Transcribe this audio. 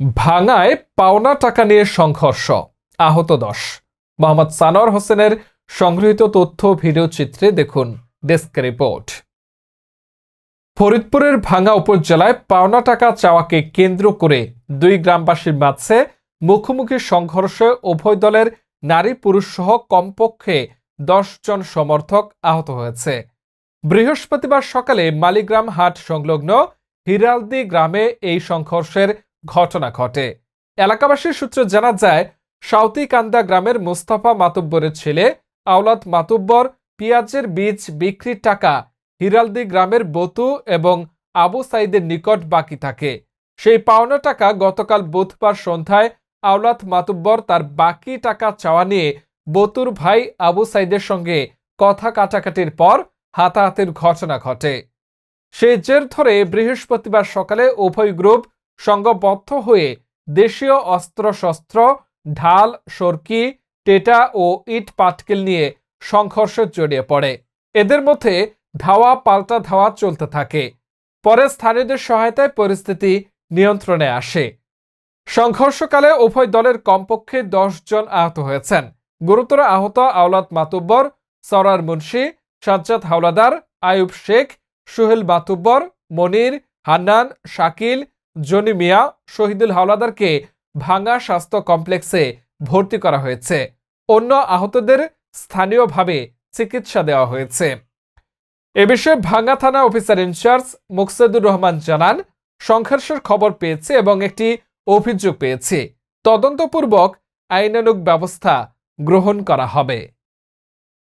ভাঙায় পাওনা টাকা নিয়ে সংঘর্ষ। আহত দশ। মোহাম্মদ সানোয়ার হোসেনের সংগৃহীত তথ্য ভিডিও চিত্রে দেখুন ডেস্ক রিপোর্ট। ফরিদপুরের ভাঙা উপজেলায় পাওনা টাকা চাওয়াকে কেন্দ্র করে দুই গ্রামবাসীর মাঝে মুখোমুখি সংঘর্ষে উভয় দলের নারী পুরুষ সহ কমপক্ষে দশ জন সমর্থক আহত হয়েছে। বৃহস্পতিবার সকালে মালিগ্রাম হাট সংলগ্ন হিরালদি গ্রামে এই সংঘর্ষের ঘটনা ঘটে। এলাকাবাসীর সূত্রে জানা যায়, সাউতিকান্দা গ্রামের মুস্তাফা মাতুব্বরের ছেলে আওলাদ মাতুব্বর পেঁয়াজের বীজ বিক্রির টাকা হিরালদি গ্রামের বতু এবং আবু সাইদের নিকট বাকি থাকে। সেই পাওনা টাকা গতকাল বুধবার সন্ধ্যায় আওলাদ মাতুব্বর তার বাকি টাকা চাওয়া নিয়ে বতুর ভাই আবু সাইদের সঙ্গে কথা কাটাকাটির পর হাতাহাতির ঘটনা ঘটে। সেই জের ধরে বৃহস্পতিবার সকালে উভয় গ্রুপ সংঘবদ্ধ হয়ে দেশীয় অস্ত্রশস্ত্র, ঢাল, সরকি, টেটা ও ইট পাটকেল নিয়ে সংঘর্ষে জড়িয়ে পড়ে। এদের মধ্যে ধাওয়া পাল্টা ধাওয়া চলতে থাকে। পরে স্থানীয়দের সহায়তায় পরিস্থিতি নিয়ন্ত্রণে আসে। সংঘর্ষকালে উভয় দলের কমপক্ষে দশ জন আহত হয়েছেন। গুরুতর আহত আওলাদ মাতুব্বর, সরার মুন্সি, সাজ্জাদ হাওলাদার, আয়ুব শেখ, সুহেল মাতুব্বর, মনির, হান্নান, শাকিল জনি মিয়া শহীদুল হাওলাদারকে ভাঙ্গা স্বাস্থ্য কমপ্লেক্সে ভর্তি করা হয়েছে। অন্য আহতদের স্থানীয়ভাবে চিকিৎসা দেওয়া হয়েছে। এ বিষয়ে ভাঙ্গা থানা অফিসার ইনচার্জ মুকসেদুর রহমান জানান, সংঘর্ষের খবর পেয়েছে এবং একটি অভিযোগ পেয়েছে। তদন্তপূর্বক আইনানুগ ব্যবস্থা গ্রহণ করা হবে।